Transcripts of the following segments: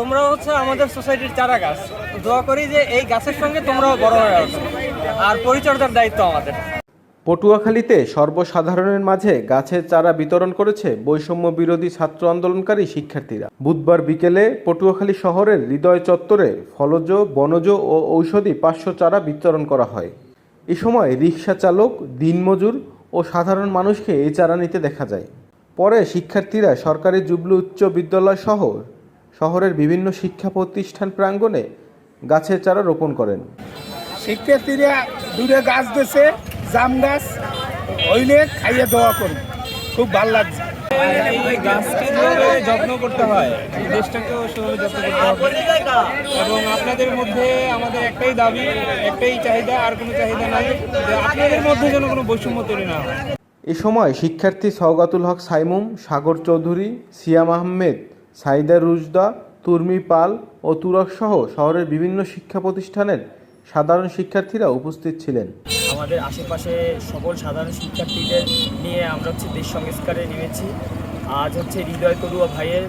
তোমরা হচ্ছে আমাদের সোসাইটির চারা গাছ দোয়া করি যে এই গাছের সঙ্গে তোমরাও বড় হয়ে আর পরিচর্যার দায়িত্ব আমাদের। পটুয়াখালীতে সর্বসাধারণের মাঝে গাছের চারা বিতরণ করেছে বৈষম্য বিরোধী ছাত্র আন্দোলনকারী শিক্ষার্থীরা। বুধবার বিকেলে পটুয়াখালী শহরের হৃদয় চত্বরে ফলজ, বনজ ও ঔষধি পাঁচশো চারা বিতরণ করা হয়। এ সময় রিক্সা চালক, দিনমজুর ও সাধারণ মানুষকে এই চারা নিতে দেখা যায়। পরে শিক্ষার্থীরা সরকারি জুবলু উচ্চ বিদ্যালয় সহ শহরের বিভিন্ন শিক্ষা প্রতিষ্ঠান প্রাঙ্গণে গাছের চারা রোপণ করেন। শিক্ষার্থীরা দূরে গাছ দিছে জাম গাছ হইলে খাইয়ে দেওয়া করবে খুব ভালো লাগছে। এই গাছকে যেভাবে যত্ন করতে হয়? দেশটাকেও সেভাবে যত্ন করতে হবে। এবং আপনাদের মধ্যে আমাদের একটাই দাবি একটাই চাহিদা আর কোনো চাহিদা নাই যে আপনাদের মধ্যে যেন কোনো বৈষম্য তৈরি না হয়। এ সময় শিক্ষার্থী সওগাতুল হক সাইমুম সাগর চৌধুরী সিয়াম আহমেদ সাইদা রুজদা, তুর্মি পাল ও তুরক সহ শহরের বিভিন্ন শিক্ষা প্রতিষ্ঠানের সাধারণ শিক্ষার্থীরা উপস্থিত ছিলেন। আমাদের আশেপাশে সকল সাধারণ শিক্ষার্থীদের নিয়ে আমরা হচ্ছে দেশ সংস্কারে নেমেছি। আজ হচ্ছে হৃদয় তরুয়া ভাইয়ের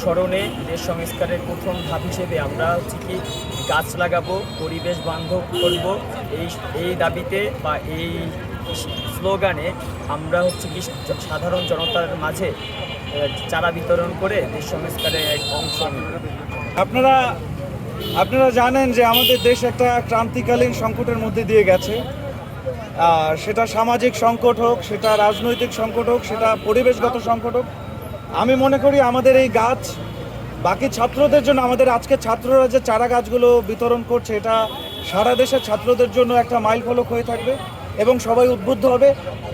স্মরণে দেশ সংস্কারের প্রথম ধাপ হিসেবে আমরা হচ্ছে কি গাছ লাগাবো, পরিবেশ বান্ধব করব। এই এই দাবিতে বা এই স্লোগানে আমরা হচ্ছে কি সাধারণ জনতার মাঝে চারা বিতরণ করে দেশ সংস্কারে অংশ আপনারা আপনারা জানেন যে আমাদের দেশ একটা ক্রান্তিকালীন সংকটের মধ্যে দিয়ে গেছে। সেটা সামাজিক সংকট হোক, সেটা রাজনৈতিক সংকট হোক, সেটা পরিবেশগত সংকট হোক। আমি মনে করি আমাদের এই গাছ, বাকি ছাত্রদের জন্য, আমাদের আজকে ছাত্ররা যে চারা গাছগুলো বিতরণ করছে, এটা সারা দেশের ছাত্রদের জন্য একটা মাইল ফলক হয়ে থাকবে এবং সবাই উদ্বুদ্ধ হবে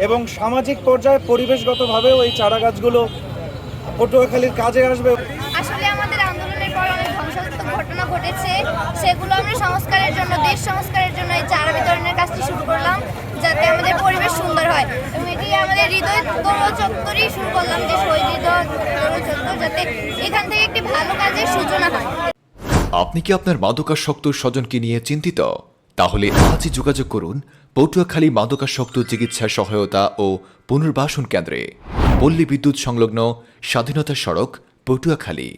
এবং সামাজিক পর্যায়ে পরিবেশগতভাবেও এই চারা গাছগুলো পটুয়াখালীর কাজে আসবে? আসলে আমাদের আন্দোলনের পর অনেক ধ্বংসাত্মক ঘটনা ঘটেছে। সেগুলো আমরা সংস্কারের জন্য দেশ সংস্কারের জন্য এই চারা বিতরণের কাজটি শুরু করলাম যাতে আমাদের পরিবেশ সুন্দর হয়। এবং এটি আমাদের হৃদয় চত্বরেই শুরু করলাম যে শহীদ হৃদয় চত্বর যাতে এখান থেকে একটি ভালো কাজের সূচনা হয়। আপনি কি আপনার মাদকাসক্ত স্বজনকে নিয়ে চিন্তিত? তাহলে আজই যোগাযোগ করুন পটুয়াখালী মাদকাসক্ত চিকিৎসা সহায়তা ও পুনর্বাসন কেন্দ্রে। পল্লী বিদ্যুৎ সংলগ্ন স্বাধীনতা সড়ক পটুয়াখালী।